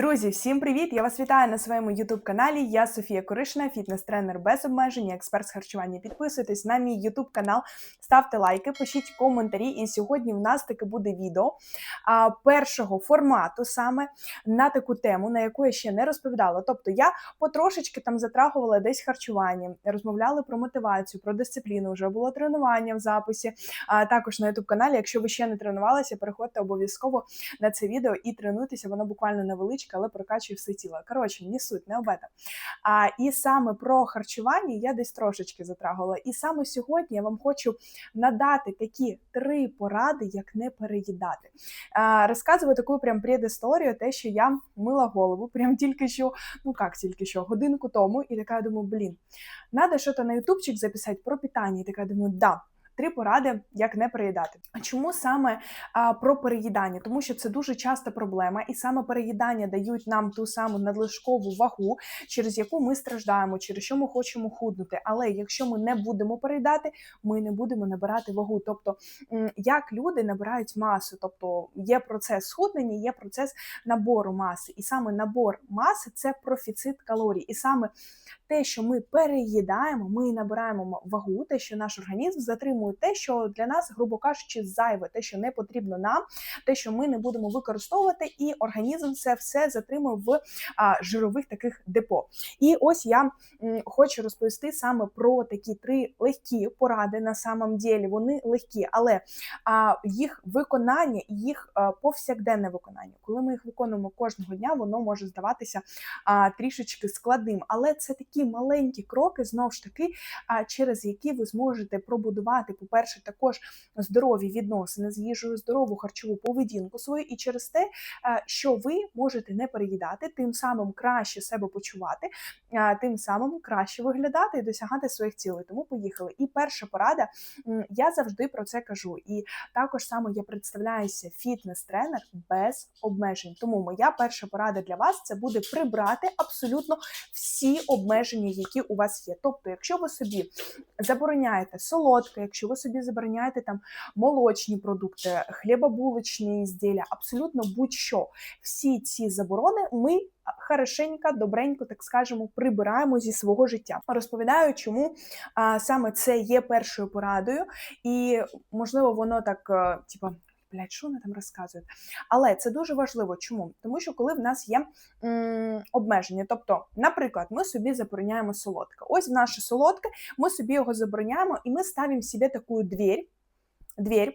Друзі, всім привіт! Я вас вітаю на своєму youtube каналі. Я Софія Коришна, фітнес-тренер без обмежень, експерт з харчування. Підписуйтесь на мій youtube канал, ставте лайки, пишіть коментарі. І сьогодні в нас таке буде відео а, першого формату саме на таку тему, на яку я ще не розповідала. Тобто я потрошечки там затрагувала десь харчування, розмовляли про мотивацію, про дисципліну. Вже було тренування в записі. А також на youtube каналі. Якщо ви ще не тренувалися, переходьте обов'язково на це відео і тренуйтеся. Воно буквально невеличке але прокачує все тіло. Коротше, не суть, не об этом. А і саме про харчування я десь трошечки затрагувала. І саме сьогодні я вам хочу надати такі три поради, як не переїдати. А, Розказую таку прям предісторію, те, що я мила голову, прям тільки що, ну як тільки що, годинку тому, і така думаю, блін, треба щось на ютубчик записати про питання. І така думаю, да. Три поради, як не переїдати. А чому саме а, про переїдання? Тому що це дуже часта проблема, і саме переїдання дають нам ту саму надлишкову вагу, через яку ми страждаємо, через що ми хочемо худнути. Але якщо ми не будемо переїдати, ми не будемо набирати вагу. Тобто, як люди набирають масу, тобто є процес схуднення, є процес набору маси, і саме набор маси це профіцит калорій, і саме те, що ми переїдаємо, ми набираємо вагу, те, що наш організм затримує те, що для нас, грубо кажучи, зайве, те, що не потрібно нам, те, що ми не будемо використовувати, і організм це все затримує в а, жирових таких депо. І ось я м, хочу розповісти саме про такі три легкі поради на самом ділі. Вони легкі, але а, їх виконання і їх а, повсякденне виконання, коли ми їх виконуємо кожного дня, воно може здаватися а, трішечки складним, але це такі такі маленькі кроки, знову ж таки, через які ви зможете пробудувати, по-перше, також здорові відносини з їжею, здорову харчову поведінку свою, і через те, що ви можете не переїдати, тим самим краще себе почувати, тим самим краще виглядати і досягати своїх цілей. Тому поїхали. І перша порада, я завжди про це кажу. І також саме я представляюся фітнес-тренер без обмежень. Тому моя перша порада для вас це буде прибрати абсолютно всі обмеження обмеження, які у вас є. Тобто, якщо ви собі забороняєте солодке, якщо ви собі забороняєте там молочні продукти, хлібобулочні ізділля, абсолютно будь-що, всі ці заборони ми. Хорошенько, добренько, так скажемо, прибираємо зі свого життя. Розповідаю, чому а, саме це є першою порадою, і можливо, воно так, е, типа, блядь, що вони там розказують. Але це дуже важливо. Чому? Тому що коли в нас є м, обмеження, тобто, наприклад, ми собі забороняємо солодке. Ось в наше солодке, ми собі його забороняємо, і ми ставимо собі таку двір, двір,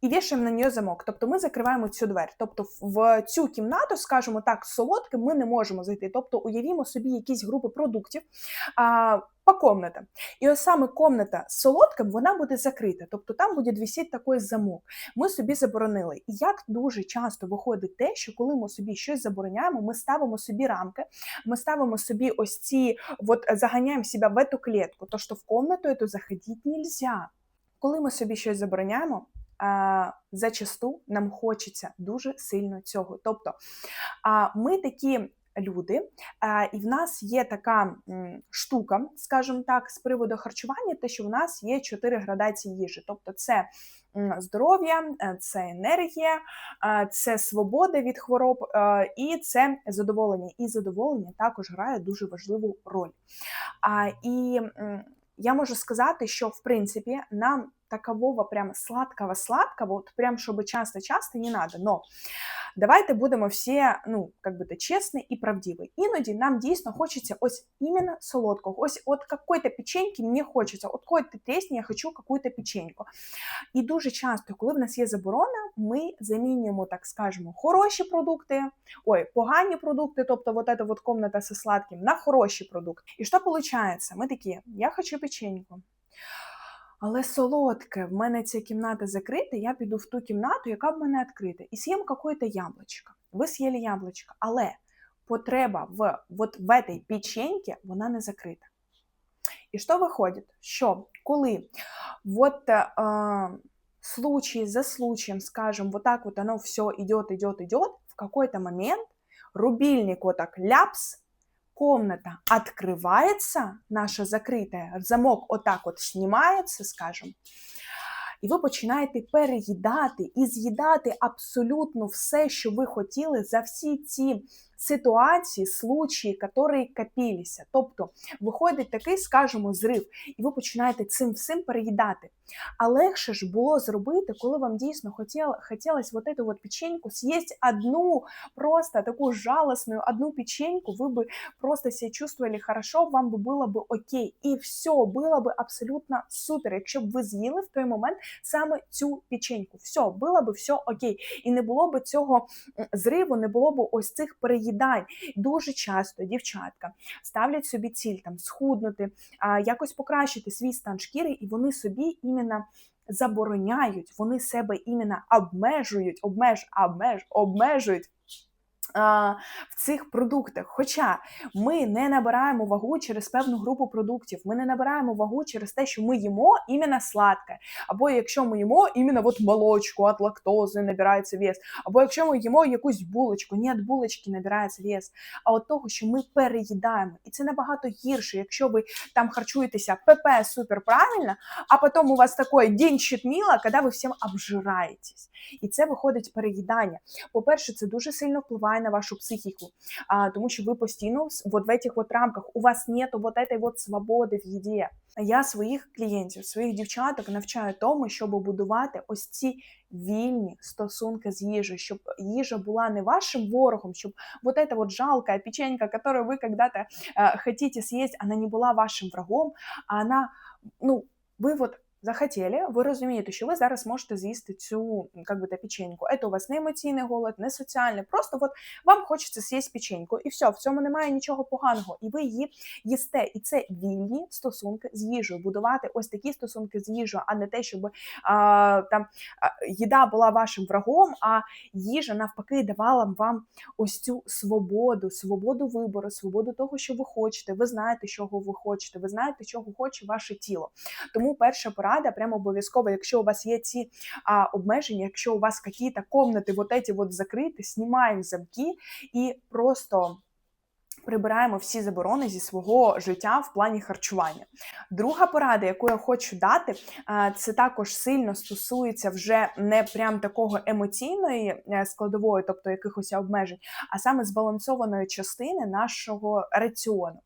і вішаємо на нього замок. Тобто ми закриваємо цю двері. Тобто в цю кімнату, скажімо так, солодким ми не можемо зайти. Тобто уявімо собі якісь групи продуктів а, по комнатам. І ось саме комната з солодким вона буде закрита. Тобто там буде висіти такий замок. Ми собі заборонили. І як дуже часто виходить те, що коли ми собі щось забороняємо, ми ставимо собі рамки, ми ставимо собі ось ці, от заганяємо себе в эту клітку, то що в комнату эту заходити нельзя. Коли ми собі щось забороняємо, зачасту нам хочеться дуже сильно цього. Тобто ми такі. Люди, і в нас є така штука, скажімо так, з приводу харчування, те, що в нас є чотири градації їжі. Тобто, це здоров'я, е, це енергія, це свобода від хвороб і це задоволення. І задоволення також грає дуже важливу роль. І я можу сказати, що в принципі нам такового прям сладкого-сладкого, вот прям чтобы часто-часто не надо. Но давайте будемо всі, ну, как би то чесні і правдиві. Іноді нам дійсно хочеться ось іменно солодкого. Ось от какой-то печеньки мені хочеться, от какой-то тресні я хочу какую-то печеньку. І дуже часто, коли в нас є заборона, ми замінюємо, так скажемо, хороші продукти, ой, погані продукти, тобто вот эта вот комната со сладким, на хороші продукти. І що виходить? Ми такі, я хочу печеньку. Але солодке, в мене ця кімната закрита, я піду в ту кімнату, яка в мене відкрита, і з'їм какое-то яблочко. Ви з'їли яблочко, але потреба в вот в этой печеньке, вона не закрита. І що виходить? Що коли вот э, случай за случаем, скажем, вот так вот оно все идет, идет, идет, в какой-то момент рубильник вот так ляпс, комната открывается, наша закритая, замок отак от знімається, скажем, і ви починаєте переїдати і з'їдати абсолютно все, що ви хотіли за всі ці ситуації, случаї, які копілися. Тобто виходить такий, скажімо, зрив, і ви починаєте цим всім переїдати. А легше ж було зробити, коли вам дійсно хотіло, хотілося вот эту вот печеньку съесть одну, просто таку жалостную одну печеньку, ви би просто себе чувствовали хорошо, вам би було б окей. І все, було б абсолютно супер, якщо б ви з'їли в той момент саме цю печеньку. Все, було б все окей. І не було б цього зриву, не було б ось цих переїдань. Дуже часто дівчатка ставлять собі ціль там схуднути, якось покращити свій стан шкіри, і вони собі іменно забороняють, вони себе іменно обмежують, обмеж, обмеж, обмежують в цих продуктах. Хоча ми не набираємо вагу через певну групу продуктів, ми не набираємо вагу через те, що ми їмо іменно сладке. Або якщо ми їмо іменно от молочку від лактози набирається вес, або якщо ми їмо якусь булочку, ні від булочки набирається вес, а от того, що ми переїдаємо. І це набагато гірше, якщо ви там харчуєтеся ПП супер правильно, а потім у вас такий день щитміла, коли ви всім обжираєтесь. І це виходить переїдання. По-перше, це дуже сильно впливає на вашу психіку, а, тому що ви постійно вот в этих вот рамках, у вас нету вот этой вот свободи в їді. Я своїх клієнтів, своїх дівчаток навчаю тому, щоб будувати ось ці вільні стосунки з їжею, щоб їжа була не вашим ворогом, щоб вот эта вот жалкая печенька, которую вы когда-то э, хотите съесть, она не була вашим врагом, а она, ну, ви вот захотіли, ви розумієте, що ви зараз можете з'їсти цю би, та печеньку. Це у вас не емоційний голод, не соціальний. Просто от вам хочеться з'їсти печеньку, і все, в цьому немає нічого поганого. І ви її їсте. І це вільні стосунки з їжею. Будувати ось такі стосунки з їжею, а не те, щоб а, там їда була вашим врагом, а їжа навпаки давала вам ось цю свободу, свободу вибору, свободу того, що ви хочете. Ви знаєте, чого ви хочете, ви знаєте, чого хоче ваше тіло. Тому перша пора порада, прямо обов'язково, якщо у вас є ці а, обмеження, якщо у вас якісь комнати вот эти вот закриті, знімаємо замки і просто прибираємо всі заборони зі свого життя в плані харчування. Друга порада, яку я хочу дати, це також сильно стосується вже не прям такого емоційної е, складової, тобто якихось обмежень, а саме збалансованої частини нашого раціону.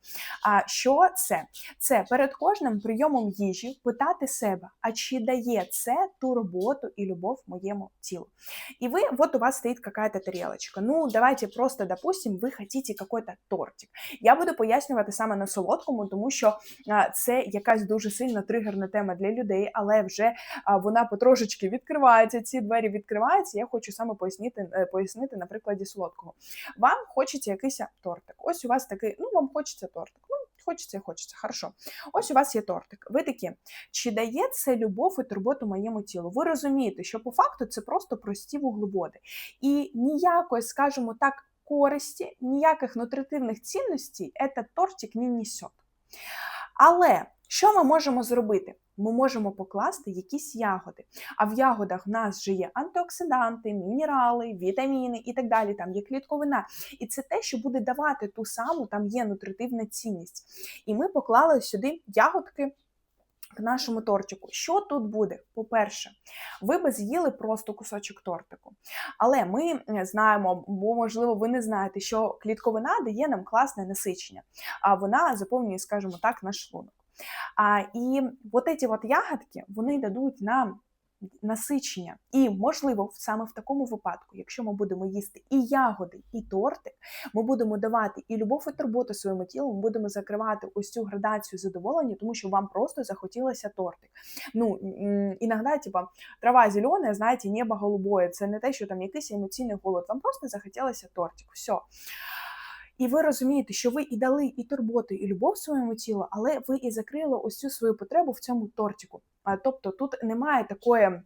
А що це? Це перед кожним прийомом їжі питати себе, а чи дає це ту роботу і любов моєму тілу? І ви, от у вас стоїть какая-то тарелочка. Ну, давайте просто, допустим, ви хотите какой-то торт тортик. Я буду пояснювати саме на солодкому, тому що це якась дуже сильна тригерна тема для людей, але вже вона потрошечки відкривається. Ці двері відкриваються. Я хочу саме пояснити, е, пояснити на прикладі солодкого. Вам хочеться якийсь тортик. Ось у вас такий, ну вам хочеться тортик. Ну, Хочеться хочеться, хорошо. Ось у вас є тортик. Ви такі, чи дає це любов і турботу моєму тілу? Ви розумієте, що по факту це просто прості вуглеводи. І ніякої, скажімо так, користі, ніяких нутритивних цінностей этот тортик не несет. Але що ми можемо зробити? Ми можемо покласти якісь ягоди. А в ягодах в нас вже є антиоксиданти, мінерали, вітаміни і так далі. Там є клітковина. І це те, що буде давати ту саму, там є нутритивна цінність. І ми поклали сюди ягодки к нашому тортику. Що тут буде? По-перше, ви би з'їли просто кусочок тортику. Але ми знаємо, бо, можливо, ви не знаєте, що клітковина дає нам класне насичення, а вона заповнює, скажімо так, наш шлунок. А, І от ці от ягодки вони дадуть нам насичення. І, можливо, саме в такому випадку, якщо ми будемо їсти і ягоди, і торти, ми будемо давати і любов, і турботу своєму тілу, ми будемо закривати ось цю градацію задоволення, тому що вам просто захотілося тортик. Ну, іноді, типа, трава зелена, знаєте, небо голубое. Це не те, що там якийсь емоційний голод, вам просто захотілося тортик. Все. І ви розумієте, що ви і дали і турботу, і любов своєму тілу, але ви і закрили ось цю свою потребу в цьому тортику. Тобто тут немає такої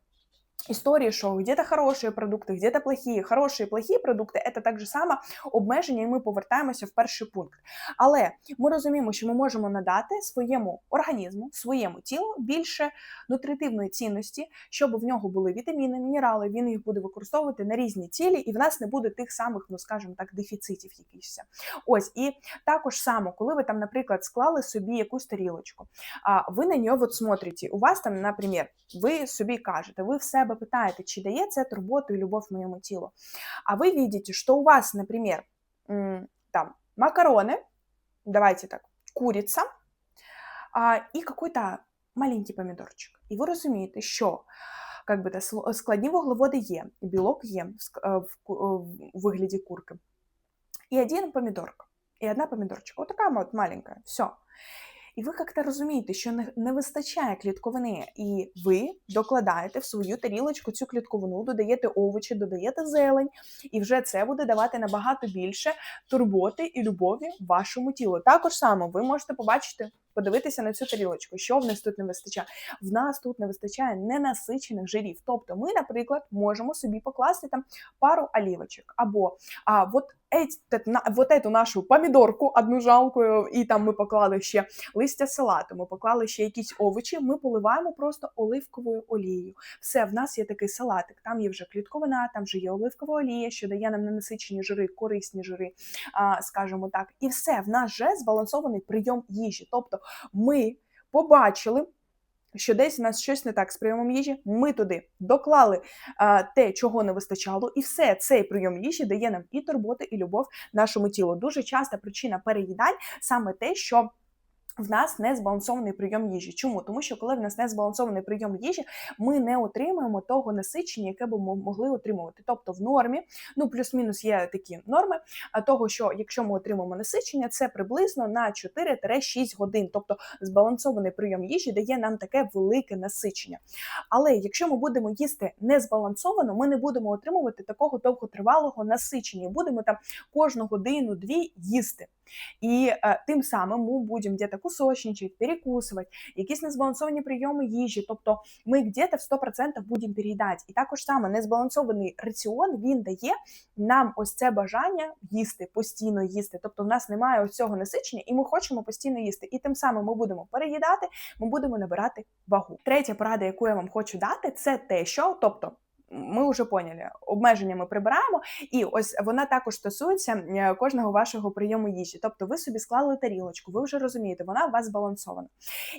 Історії, що где-то хороші продукти, где-то плохі, хороші і плохі продукти це так само обмеження, і ми повертаємося в перший пункт. Але ми розуміємо, що ми можемо надати своєму організму, своєму тілу більше нутритивної цінності, щоб в нього були вітаміни, мінерали. Він їх буде використовувати на різні цілі, і в нас не буде тих самих, ну скажімо так, дефіцитів якихось. Ось і також само, коли ви там, наприклад, склали собі якусь тарілочку, а ви на нього от смотрите, у вас там, наприклад, ви собі кажете, ви в себе питаете, чи дає це турботу и любовь моему телу. А вы видите, что у вас, например, м, там макароны, давайте так, курица а, і какой-то маленький помідорчик. І ви розумієте, що как би, те, сл- складні вуглеводи є, білок є в, ск- е, в, ку- е, в вигляді курки. І один помідорка, і одна помідорчика. Отака от маленька, все. І ви як-то розумієте, що не, не вистачає клітковини, і ви докладаєте в свою тарілочку цю клітковину, додаєте овочі, додаєте зелень, і вже це буде давати набагато більше турботи і любові вашому тілу. Також само ви можете побачити, подивитися на цю тарілочку, що в нас тут не вистачає. В нас тут не вистачає ненасичених жирів. Тобто, ми, наприклад, можемо собі покласти там пару олівочок, або а, вот, вот эту нашу помідорку, одну жалкою, і там ми поклали ще листя салату, ми поклали ще якісь овочі, ми поливаємо просто оливковою олією. Все, в нас є такий салатик, там є вже клітковина, там вже є оливкова олія, що дає нам ненасичені жири, корисні жири, скажімо так. І все, в нас вже збалансований прийом їжі. Тобто ми побачили. Що десь у нас щось не так з прийомом їжі, ми туди доклали а, те, чого не вистачало, і все цей прийом їжі дає нам і турботи, і любов нашому тілу. Дуже часта причина переїдань саме те, що в нас не збалансований прийом їжі. Чому? Тому що коли в нас не збалансований прийом їжі, ми не отримуємо того насичення, яке би ми могли отримувати. Тобто в нормі, ну плюс-мінус є такі норми, а того, що якщо ми отримаємо насичення, це приблизно на 4-6 годин. Тобто збалансований прийом їжі дає нам таке велике насичення. Але якщо ми будемо їсти незбалансовано, ми не будемо отримувати такого довготривалого насичення. Будемо там кожну годину-дві їсти. І е, тим самим ми будемо где-то кусочничать, перекусувати, якісь незбалансовані прийоми їжі. Тобто ми где-то в 100% будемо переїдати. І також саме незбалансований раціон він дає нам ось це бажання їсти, постійно їсти. Тобто в нас немає ось цього насичення, і ми хочемо постійно їсти. І тим самим ми будемо переїдати, ми будемо набирати вагу. Третя порада, яку я вам хочу дати, це те, що тобто. Ми вже поняли, обмеження ми прибираємо, і ось вона також стосується е, кожного вашого прийому їжі. Тобто, ви собі склали тарілочку, ви вже розумієте, вона у вас збалансована.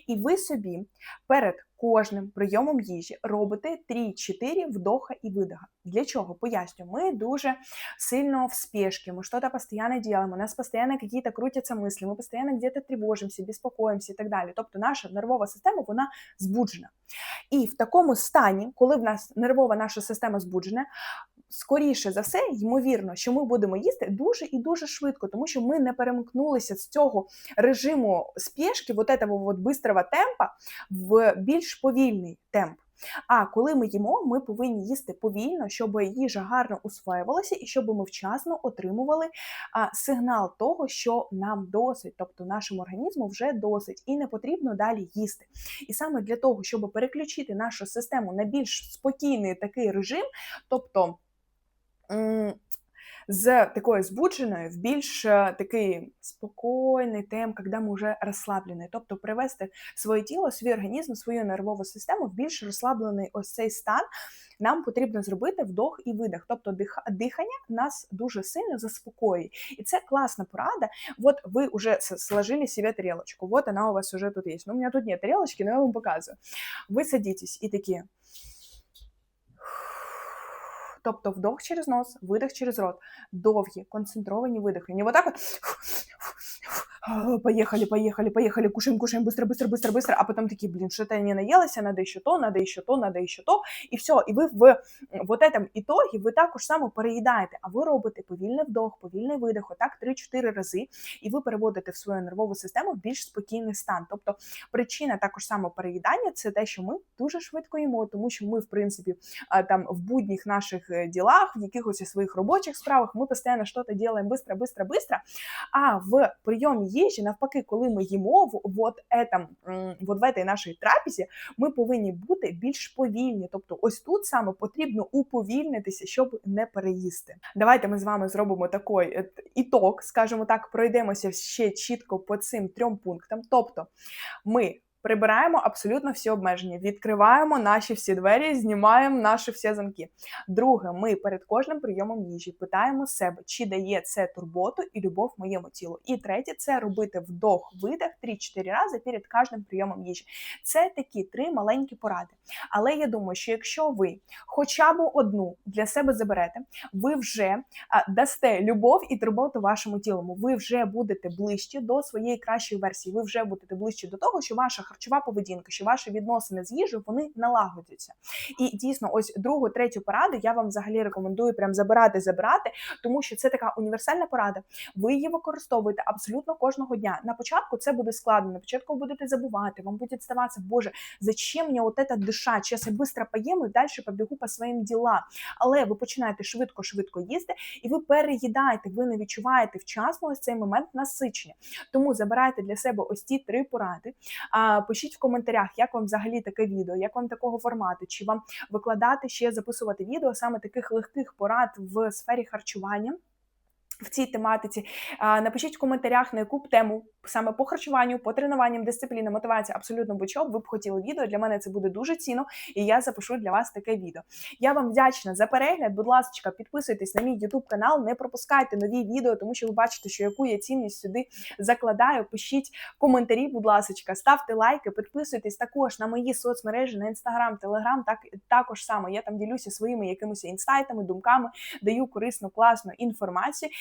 І ви собі перед кожним прийомом їжі робите 3-4 вдоха і видоха. Для чого? Поясню, ми дуже сильно в спешке, мы что-то постоянно делаем, у нас постоянно какие-то крутятся мысли, мы постоянно где-то тревожимся, беспокоимся і так далі. Тобто наша нервова система вона збуджена. І в такому стані, коли в нас нервова наша система збуджена, скоріше за все, ймовірно, що ми будемо їсти дуже і дуже швидко, тому що ми не перемкнулися з цього режиму спешки, вот этого вот бистрого темпа, в більш повільний темп. А коли ми їмо, ми повинні їсти повільно, щоб їжа гарно усвоювалася і щоб ми вчасно отримували сигнал того, що нам досить, тобто нашому організму вже досить, і не потрібно далі їсти. І саме для того, щоб переключити нашу систему на більш спокійний такий режим, тобто м, з такої збудженої в більш е, такий спокійний темп, коли ми вже розслаблені. Тобто привести своє тіло, свій організм, свою нервову систему в більш розслаблений ось цей стан. Нам потрібно зробити вдох і видих. Тобто дих- дихання нас дуже сильно заспокоює. І це класна порада. Вот вы уже с- сложили себе тарелочку, вот она у вас уже тут есть. Ну, у меня тут нет тарелочки, но я вам показываю. Вы садитесь и такие. Тобто вдох через нос, видих через рот, довгі, концентровані видихи. Не отак так вот поехали, поехали, поехали, кушаем, кушаем, быстро, быстро, быстро, быстро, а потом такие, блин, что-то я не наелась, надо еще то, надо еще то, надо еще то, і все, і ви в вот этом ітогі ви також само переїдаєте, а ви робите повільний вдох, повільний видих, отак 3-4 рази, і ви переводите в свою нервову систему в більш спокійний стан. Тобто причина також само переїдання це те, що ми дуже швидко їмо, тому що ми, в принципі, а, там в будніх наших е, ділах, в якихось своїх робочих справах, ми постійно щось робимо быстро, быстро, быстро. А в прийомі їжі, навпаки, коли ми їмо в вот етам, вот в этой нашій трапезі, ми повинні бути більш повільні. Тобто, ось тут саме потрібно уповільнитися, щоб не переїсти. Давайте ми з вами зробимо такий іток, ітог, скажімо так, пройдемося ще чітко по цим трьом пунктам. Тобто, ми Прибираємо абсолютно всі обмеження, відкриваємо наші всі двері, знімаємо наші всі замки. Друге, ми перед кожним прийомом їжі питаємо себе, чи дає це турботу і любов моєму тілу. І третє це робити вдох-видих 3-4 рази перед кожним прийомом їжі. Це такі три маленькі поради. Але я думаю, що якщо ви хоча б одну для себе заберете, ви вже дасте любов і турботу вашому тілу. Ви вже будете ближче до своєї кращої версії. Ви вже будете ближче до того, що ваша харчова поведінка, що ваші відносини з їжею вони налагодяться. І дійсно, ось другу, третю пораду я вам взагалі рекомендую прям забирати, забирати, тому що це така універсальна порада. Ви її використовуєте абсолютно кожного дня. На початку це буде складно. На початку ви будете забувати, вам буде здаватися, Боже, зачем мені от это дышать? Сейчас я быстро поїм і далі побігу по своїм ділам. Але ви починаєте швидко-швидко їсти, і ви переїдаєте, ви не відчуваєте вчасно ось цей момент насичення. Тому забирайте для себе ось ці три поради. Пишіть в коментарях, як вам взагалі таке відео, як вам такого формату, чи вам викладати ще записувати відео саме таких легких порад в сфері харчування. В цій тематиці напишіть в коментарях, на яку б тему саме по харчуванню, по тренуванням, дисципліна, мотивація, абсолютно будь-що ви б хотіли відео. Для мене це буде дуже цінно, і я запишу для вас таке відео. Я вам вдячна за перегляд. Будь ласка, підписуйтесь на мій YouTube канал, не пропускайте нові відео, тому що ви бачите, що яку я цінність сюди закладаю. Пишіть коментарі, будь ласка, ставте лайки, підписуйтесь також на мої соцмережі, на Instagram, Telegram, так також само. Я там ділюся своїми якимись інсайтами, думками, даю корисну, класну інформацію.